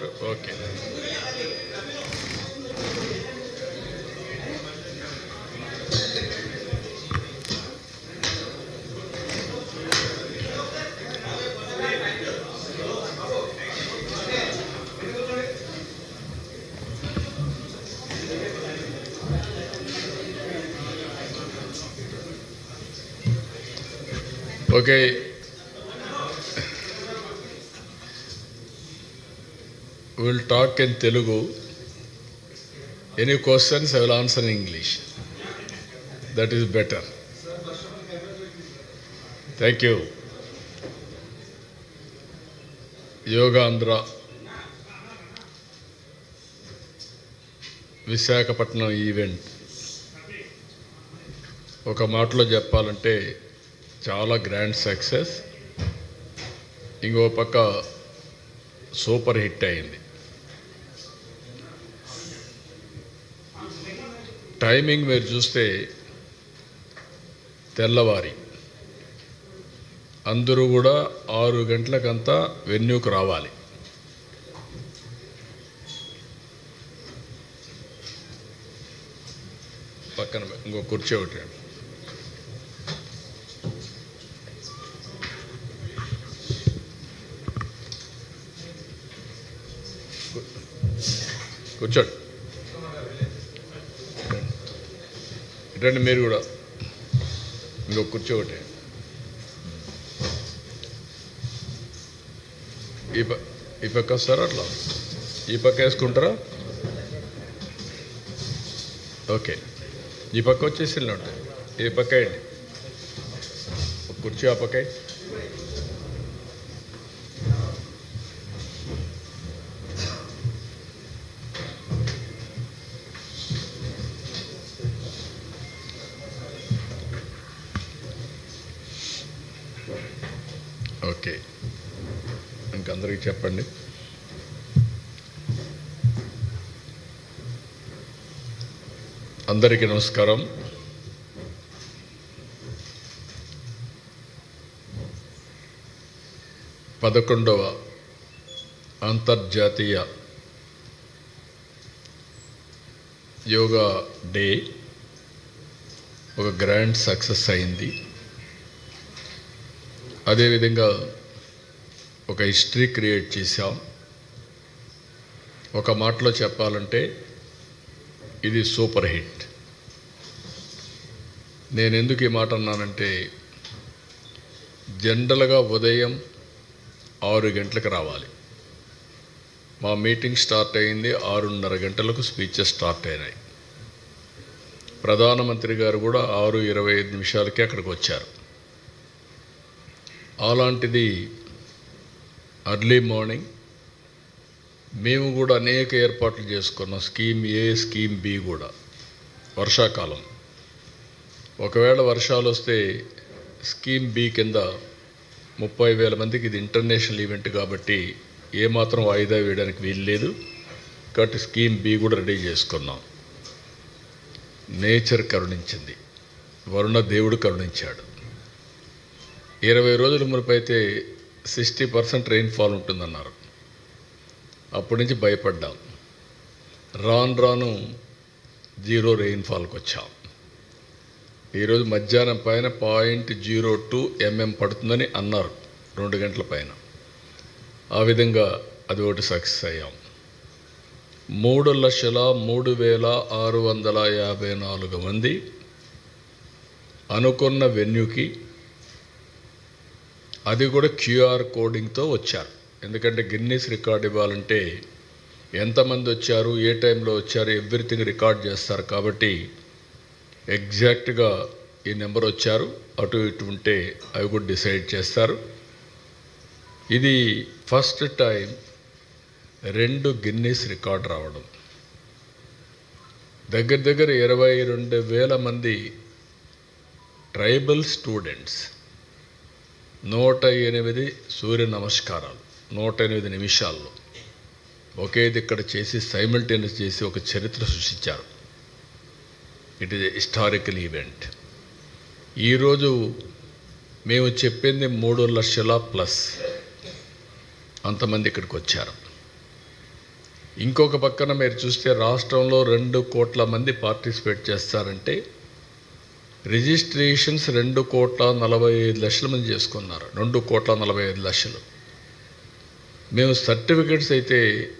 గారు okay okay will talk in Telugu any questions I will answer in English that is better thank you Yogandhra Visakhapatnam event ఒక మాటలో చెప్పాలంటే చాలా grand success ఇంకో పక్క super hit అయింది. Timing మీరు చూస్తే తెల్లవారి. అందరూ కూడా ఆరు గంటలకంతా వెన్యూకి రావాలి. పక్కన ఇంకో కుర్చీ ఒకటి కూర్చోండి. రండి మీరు కూడా. ఇంకో కుర్చీ ఒకటి. ఈ ప ఈ పక్క వస్తారా అట్లా? ఈ పక్క వేసుకుంటారా? ఓకే. ఈ పక్క వచ్చేసి ఉంటాయి ఈ పక్క కూర్చో కుర్చీ ఆ పక్క ఓకే. ఇంకందరికి చెప్పండి. అందరికీ నమస్కారం. పదకొండవ అంతర్జాతీయ యోగా డే ఒక గ్రాండ్ సక్సెస్ అయింది. అదేవిధంగా ఒక హిస్టరీ క్రియేట్ చేశాం. ఒక మాటలో చెప్పాలంటే ఇది సూపర్ హిట్. నేను ఎందుకు ఈ మాట అన్నానంటే జనరల్గా ఉదయం ఆరు గంటలకు రావాలి. మా మీటింగ్ స్టార్ట్ అయింది ఆరున్నర గంటలకు స్పీచెస్ స్టార్ట్ అయినాయి. ప్రధానమంత్రి గారు కూడా ఆరు ఇరవై ఐదు నిమిషాలకే అక్కడికి వచ్చారు. అలాంటిది అర్లీ మార్నింగ్ మేము కూడా అనేక ఏర్పాట్లు చేసుకున్నాం. స్కీమ్ ఏ స్కీమ్ బి కూడా. వర్షాకాలం. ఒకవేళ వర్షాలు వస్తే స్కీమ్ బి కింద ముప్పై వేల మందికి ఇది ఇంటర్నేషనల్ ఈవెంట్ కాబట్టి ఏమాత్రం వాయిదా వేయడానికి వీలు లేదు కాబట్టి స్కీమ్ బి కూడా రెడీ చేసుకున్నాం. నేచర్ కరుణించింది. వరుణ దేవుడు కరుణించాడు. ఇరవై రోజుల మునుపు అయితే సిక్స్టీ పర్సెంట్ రెయిన్ఫాల్ ఉంటుందన్నారు. అప్పటి నుంచి భయపడ్డాం. రాను రాను జీరో రెయిన్ఫాల్కి వచ్చాం. ఈరోజు మధ్యాహ్నం పైన పాయింట్ జీరో టూ ఎంఎం పడుతుందని అన్నారు రెండు గంటల పైన. ఆ విధంగా అది ఒకటి సక్సెస్ అయ్యాం. మూడు లక్షల మూడు వేల ఆరు వందల యాభై నాలుగు మంది అనుకున్న వెన్యూకి అది కూడా క్యూఆర్ కోడింగ్తో వచ్చారు. ఎందుకంటే గిన్నీస్ రికార్డ్ ఇవ్వాలంటే ఎంతమంది వచ్చారు ఏ టైంలో వచ్చారు ఎవ్రీథింగ్ రికార్డ్ చేస్తారు. కాబట్టి ఎగ్జాక్ట్గా ఈ నెంబర్ వచ్చారు. అటు ఇటు ఉంటే అవి కూడా డిసైడ్ చేస్తారు. ఇది ఫస్ట్ టైం రెండు గిన్నీస్ రికార్డ్ రావడం. దగ్గర దగ్గర ఇరవై రెండు వేల మంది ట్రైబల్ స్టూడెంట్స్ నూట ఎనిమిది సూర్య నమస్కారాలు నూట ఎనిమిది నిమిషాల్లో ఒకేది ఇక్కడ చేసి సైమిల్టేనియస్ చేసి ఒక చరిత్ర సృష్టించారు. ఇట్ ఈజ్ హిస్టారికల్ ఈవెంట్ ఈరోజు మేము చెప్పింది మూడు లక్షల ప్లస్ అంతమంది ఇక్కడికి వచ్చారు. ఇంకొక పక్కన మీరు చూస్తే రాష్ట్రంలో రెండు కోట్ల మంది పార్టిసిపేట్ చేస్తారంటే రిజిస్ట్రేషన్స్ రెండు కోట్ల నలభై ఐదు లక్షల మంది చేసుకున్నారు. రెండు కోట్ల నలభై ఐదు లక్షలు. మేము సర్టిఫికెట్స్ అయితే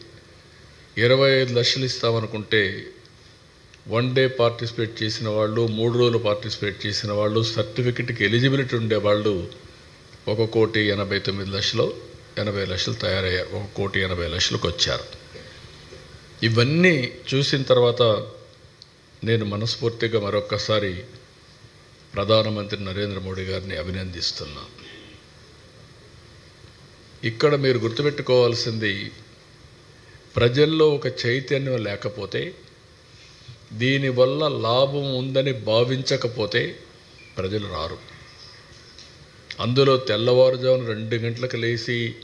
ఇరవై ఐదు లక్షలు ఇస్తామనుకుంటే వన్ డే పార్టిసిపేట్ చేసిన వాళ్ళు మూడు రోజులు పార్టిసిపేట్ చేసిన వాళ్ళు సర్టిఫికెట్కి ఎలిజిబిలిటీ ఉండేవాళ్ళు ఒక కోటి ఎనభై తొమ్మిది లక్షలు ఎనభై లక్షలు తయారయ్యారు. ఒక కోటి ఎనభై లక్షలకు వచ్చారు. ఇవన్నీ చూసిన తర్వాత నేను మనస్ఫూర్తిగా మరొక్కసారి ప్రధానమంత్రి నరేంద్ర మోడీ గారిని అభినందిస్తున్నా. ఇక్కడ మీరు గుర్తుపెట్టుకోవాల్సింది ప్రజల్లో ఒక చైతన్యం లేకపోతే దీనివల్ల లాభం ఉందని భావించకపోతే ప్రజలు రారు. అందులో తెల్లవారుజామున రెండు గంటలకు లేచి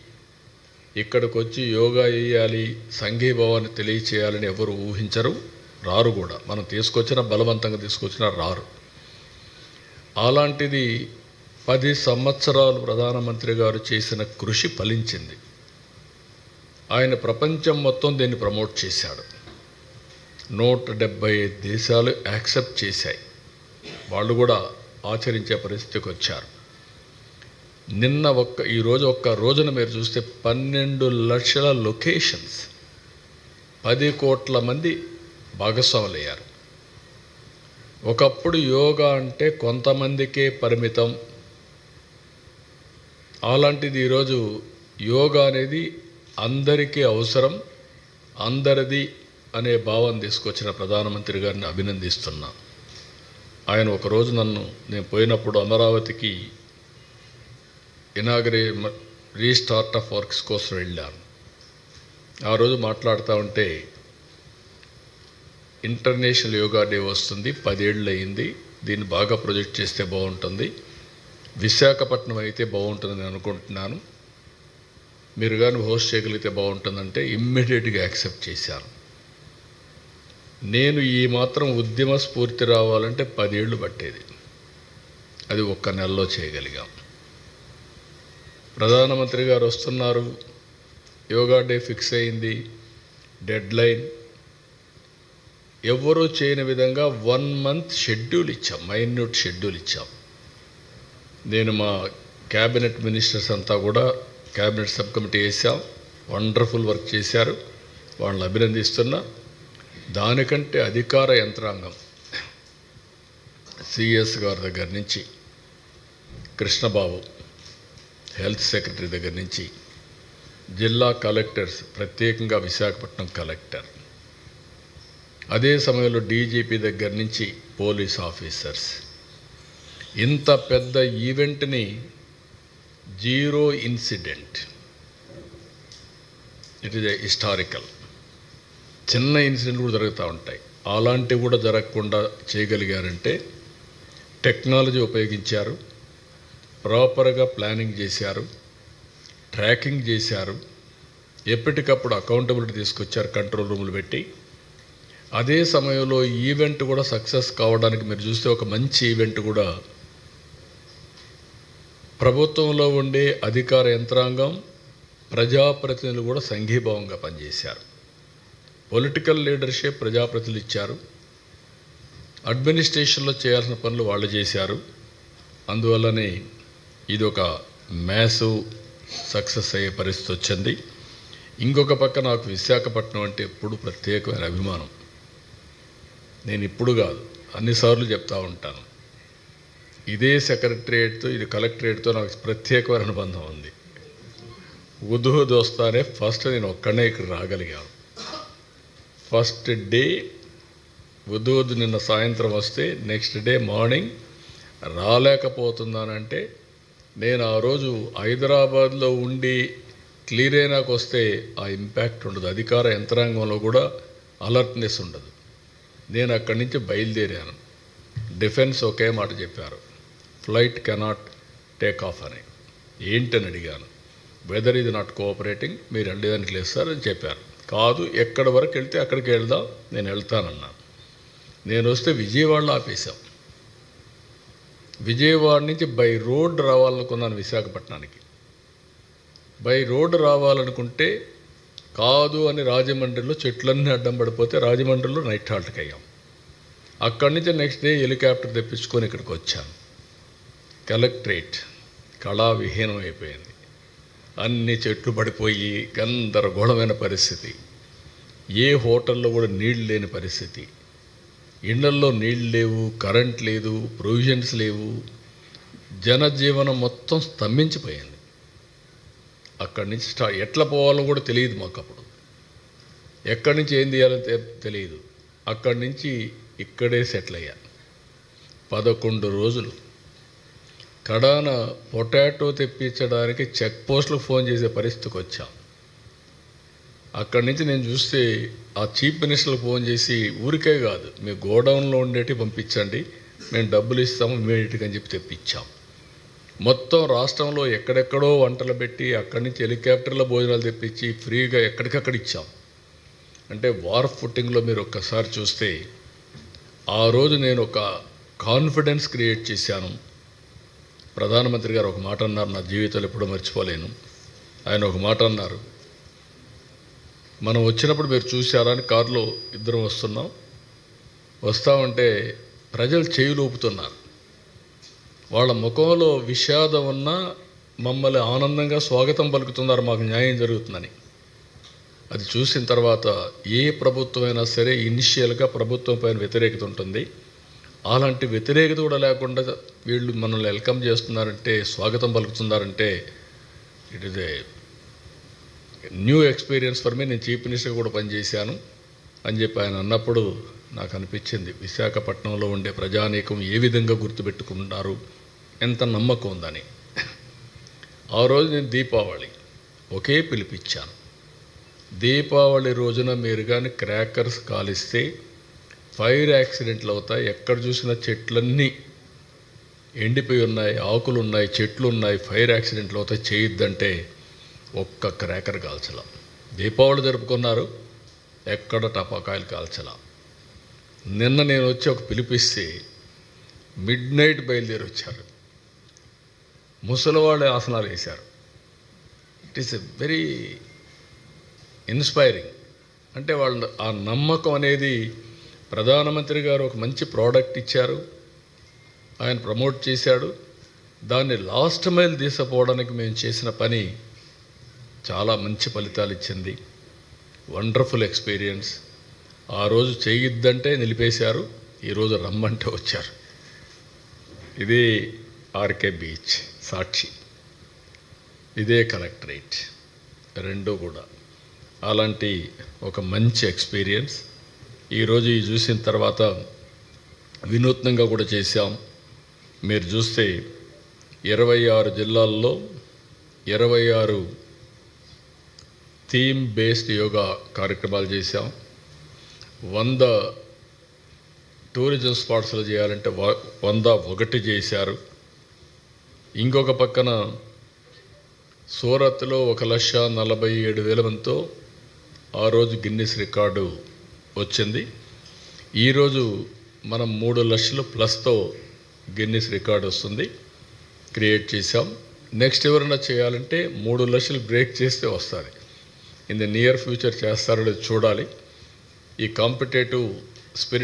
ఇక్కడికి వచ్చి యోగా చేయాలి సంఘీభావాన్ని తెలియచేయాలని ఎవరు ఊహించరు రారు కూడా. మనం తీసుకొచ్చిన బలవంతంగా తీసుకొచ్చినా రారు. అలాంటిది పది సంవత్సరాలు ప్రధానమంత్రి గారు చేసిన కృషి ఫలించింది. ఆయన ప్రపంచం మొత్తం దీన్ని ప్రమోట్ చేశాడు. నూట డెబ్బై ఐదు దేశాలు యాక్సెప్ట్ చేశాయి. వాళ్ళు కూడా ఆచరించే పరిస్థితికి వచ్చారు. నిన్న ఒక్క ఈరోజు ఒక్క రోజున మీరు చూస్తే పన్నెండు లక్షల లొకేషన్స్ పది కోట్ల మంది భాగస్వాములయ్యారు. ఒకప్పుడు యోగా అంటే కొంతమందికే పరిమితం. అలాంటిది ఈరోజు యోగా అనేది అందరికీ అవసరం అందరిది అనే భావం తీసుకొచ్చిన ప్రధానమంత్రి గారిని అభినందిస్తున్నా. ఆయన ఒకరోజు నన్ను నేను పోయినప్పుడు అమరావతికి ఇనాగరే రీస్టార్ట్ ఆఫ్ వర్క్స్ కోసం వెళ్ళాను. ఆ రోజు మాట్లాడుతూ ఉంటే ఇంటర్నేషనల్ యోగా డే వస్తుంది పదేళ్ళు అయింది. దీన్ని బాగా ప్రొజెక్ట్ చేస్తే బాగుంటుంది. విశాఖపట్నం అయితే బాగుంటుందని అనుకుంటున్నాను. మీరు కానీ హోస్ట్ చేయగలిగితే బాగుంటుందంటే ఇమ్మీడియట్గా యాక్సెప్ట్ చేశాను. నేను ఈ మాత్రం ఉద్యమ స్ఫూర్తి రావాలంటే పదేళ్ళు పట్టేది. అది ఒక్క నెలలో చేయగలిగాం. ప్రధానమంత్రి గారు వస్తున్నారు. యోగా డే ఫిక్స్ అయింది. డెడ్ లైన్ ఎవరూ చేయని విధంగా వన్ మంత్ షెడ్యూల్ ఇచ్చాం మైన్యూట్ షెడ్యూల్ ఇచ్చాం. నేను మా క్యాబినెట్ మినిస్టర్స్ అంతా కూడా క్యాబినెట్ సబ్ కమిటీ వేసాం వండర్ఫుల్ వర్క్ చేశారు వాళ్ళని అభినందిస్తున్నా. దానికంటే అధికార యంత్రాంగం సిఎస్ గారి దగ్గర నుంచి కృష్ణబాబు హెల్త్ సెక్రటరీ దగ్గర నుంచి జిల్లా కలెక్టర్స్ ప్రత్యేకంగా విశాఖపట్నం కలెక్టర్ అదే సమయంలో డీజీపీ దగ్గర నుంచి పోలీస్ ఆఫీసర్స్. ఇంత పెద్ద ఈవెంట్ని zero incident. It is historical చిన్న ఇన్సిడెంట్ కూడా జరుగుతూ ఉంటాయి. అలాంటివి కూడా జరగకుండా చేయగలిగారంటే టెక్నాలజీ ఉపయోగించారు. ప్రాపర్గా ప్లానింగ్ చేశారు. ట్రాకింగ్ చేశారు. ఎప్పటికప్పుడు అకౌంటబిలిటీ తీసుకొచ్చారు కంట్రోల్ రూములు పెట్టి. అదే సమయంలో ఈవెంట్ కూడా సక్సెస్ కావడానికి మీరు చూస్తే ఒక మంచి ఈవెంట్ కూడా ప్రభుత్వంలో ఉండే అధికార యంత్రాంగం ప్రజాప్రతినిధులు కూడా సంఘీభావంగా పనిచేశారు. పొలిటికల్ లీడర్షిప్ ప్రజాప్రతినిధులు ఇచ్చారు. అడ్మినిస్ట్రేషన్లో చేయాల్సిన పనులు వాళ్ళు చేశారు. అందువల్లనే ఇది ఒక మ్యాసు సక్సెస్ అయ్యే పరిస్థితి వచ్చింది. ఇంకొక పక్క నాకు విశాఖపట్నం అంటే ఎప్పుడు ప్రత్యేకమైన అభిమానం. నేను ఇప్పుడు కాదు అన్నిసార్లు చెప్తూ ఉంటాను. ఇదే సెక్రటరేట్తో ఇది కలెక్టరేట్తో నాకు ప్రత్యేకమైన అనుబంధం ఉంది. ఉదుహుద్ వస్తానే ఫస్ట్ నేను ఒక్కడనే ఇక్కడ రాగలిగాను. ఫస్ట్ డే ఉదుహుద్ నిన్న సాయంత్రం వస్తే నెక్స్ట్ డే మార్నింగ్ రాలేకపోతున్నానంటే నేను ఆ రోజు హైదరాబాద్లో ఉండి క్లియర్ అయినాకొస్తే ఆ ఇంపాక్ట్ ఉండదు. అధికార యంత్రాంగంలో కూడా అలర్ట్నెస్ ఉండదు. నేను అక్కడి నుంచి బయలుదేరాను. డిఫెన్స్ ఒకే మాట చెప్పారు. ఫ్లైట్ కెనాట్ టేక్ ఆఫ్ అని. ఏంటని అడిగాను. వెదర్ ఇది నాట్ కోఆపరేటింగ్ మీరు వెళ్ళేదానికి లేదు సార్ అని చెప్పారు. కాదు ఎక్కడి వరకు వెళ్తే అక్కడికి వెళ్దాం నేను వెళ్తానన్నాను నేను వస్తే విజయవాడలో ఆపేశాం. విజయవాడ నుంచి బై రోడ్ రావాలనుకున్నాను విశాఖపట్నానికి. బై రోడ్ రావాలనుకుంటే కాదు అని రాజమండ్రిలో చెట్లన్నీ అడ్డం పడిపోతే రాజమండ్రిలో నైట్ హాల్ట్కి అయ్యాం. అక్కడి నుంచి నెక్స్ట్ డే హెలికాప్టర్ తెప్పించుకొని ఇక్కడికి వచ్చాను. కలెక్టరేట్ కళా విహీనం అయిపోయింది. అన్ని చెట్లు పడిపోయి గందరగోళమైన పరిస్థితి. ఏ హోటల్లో కూడా నీళ్ళు లేని పరిస్థితి. ఇళ్ళల్లో నీళ్ళు లేవు కరెంట్ లేదు ప్రొవిజన్స్ లేవు. జనజీవనం మొత్తం స్తంభించిపోయింది. అక్కడి నుంచి స్టా ఎట్లా పోవాలో కూడా తెలియదు మాకు అప్పుడు. ఎక్కడి నుంచి ఏం చేయాలో తెలియదు. అక్కడి నుంచి ఇక్కడే సెటిల్ అయ్యా. పదకొండు రోజులు. కడాన పొటాటో తెప్పించడానికి చెక్ పోస్టులకు ఫోన్ చేసే పరిస్థితికి వచ్చాం. అక్కడి నుంచి నేను చూస్తే ఆ చీఫ్ మినిస్టర్కి ఫోన్ చేసి ఊరికే కాదు మీ గోడౌన్లో ఉండేటి పంపించండి. మేము డబ్బులు ఇస్తాము ఇమీడియట్గా అని చెప్పి తెప్పించాం. మొత్తం రాష్ట్రంలో ఎక్కడెక్కడో వంటలు పెట్టి అక్కడి నుంచి హెలికాప్టర్లో భోజనాలు తెప్పించి ఫ్రీగా ఎక్కడికక్కడ ఇచ్చాం. అంటే వార్ ఫుట్టింగ్లో మీరు ఒక్కసారి చూస్తే ఆ రోజు నేను ఒక కాన్ఫిడెన్స్ క్రియేట్ చేశాను. ప్రధానమంత్రి గారు ఒక మాట అన్నారు నా జీవితంలో ఎప్పుడూ మర్చిపోలేను. ఆయన ఒక మాట అన్నారు మనం వచ్చినప్పుడు మీరు చూశారా అని కారులో ఇద్దరం వస్తున్నాం. వస్తామంటే ప్రజలు చేయి ఊపుతున్నారు వాళ్ళ ముఖంలో విషాదం ఉన్నా మమ్మల్ని ఆనందంగా స్వాగతం పలుకుతున్నారు మాకు న్యాయం జరుగుతుందని. అది చూసిన తర్వాత ఏ ప్రభుత్వమైనా సరే ఇనిషియల్గా ప్రభుత్వం పైన వ్యతిరేకత ఉంటుంది. అలాంటి వ్యతిరేకత కూడా లేకుండా వీళ్ళు మనల్ని వెల్కమ్ చేస్తున్నారంటే స్వాగతం పలుకుతున్నారంటే it is a new experience for me నేను చీఫ్ మినిస్టర్ కూడా పనిచేశాను అని చెప్పి ఆయన అన్నప్పుడు నాకు అనిపించింది విశాఖపట్నంలో ఉండే ప్రజానీకం ఏ విధంగా గుర్తుపెట్టుకుంటున్నారు ఎంత నమ్మకం ఉందని. ఆ రోజు నేను దీపావళి ఒకే పిలిపించాను దీపావళి రోజున మీరు కానీ క్రాకర్స్ కాలిస్తే ఫైర్ యాక్సిడెంట్లు అవుతాయి. ఎక్కడ చూసినా చెట్లన్నీ ఎండిపోయి ఉన్నాయి ఆకులు ఉన్నాయి చెట్లు ఉన్నాయి ఫైర్ యాక్సిడెంట్లు అవుతాయి. చేయొద్దంటే ఒక్క క్రాకర్ కాల్చలా. దీపావళి జరుపుకున్నారు ఎక్కడ టపాకాయలు కాల్చలా. నిన్న నేను వచ్చి ఒక పిలిపిస్తే మిడ్ నైట్ బయలుదేరి వచ్చారు ముసలివాళ్ళు ఆసనాలు వేశారు. It is a very inspiring అంటే వాళ్ళ ఆ నమ్మకం అనేది ప్రధానమంత్రి గారు ఒక మంచి ప్రోడక్ట్ ఇచ్చారు. ఆయన ప్రమోట్ చేశాడు. దాన్ని లాస్ట్ మైల్ తీసుకుపోవడానికి మేము చేసిన పని చాలా మంచి ఫలితాలు ఇచ్చింది. వండర్ఫుల్ ఎక్స్పీరియన్స్ ఆ రోజు చేయొద్దంటే నిలిపేశారు. ఈరోజు రమ్మంటే వచ్చారు. ఇది ఆర్కే బీచ్ సాక్షి. ఇదే కలెక్టరేట్. రెండు కూడా. అలాంటి ఒక మంచి ఎక్స్పీరియన్స్. ఈరోజు ఈ చూసిన తర్వాత వినూత్నంగా కూడా చేశాం. మీరు చూస్తే ఇరవై ఆరు జిల్లాల్లో ఇరవై ఆరు థీమ్ బేస్డ్ యోగా కార్యక్రమాలు చేశాం. వంద టూరిజం స్పాట్స్లో చేయాలంటే వ- వంద ఒకటి చేశారు. ఇంకొక పక్కన సూరత్లో ఒక లక్ష నలభై ఏడు వేల మందితో ఆ రోజు గిన్నిస్ రికార్డు వచ్చింది. ఈరోజు మనం మూడు లక్షలు ప్లస్తో గిన్నిస్ రికార్డు వస్తుంది. క్రియేట్ చేశాం. నెక్స్ట్ ఎవరైనా చేయాలంటే మూడు లక్షలు బ్రేక్ చేస్తే వస్తుంది. ఇన్ ద నియర్ ఫ్యూచర్ చేస్తారో చూడాలి. ఈ కాంపిటేటివ్ స్పిరిట్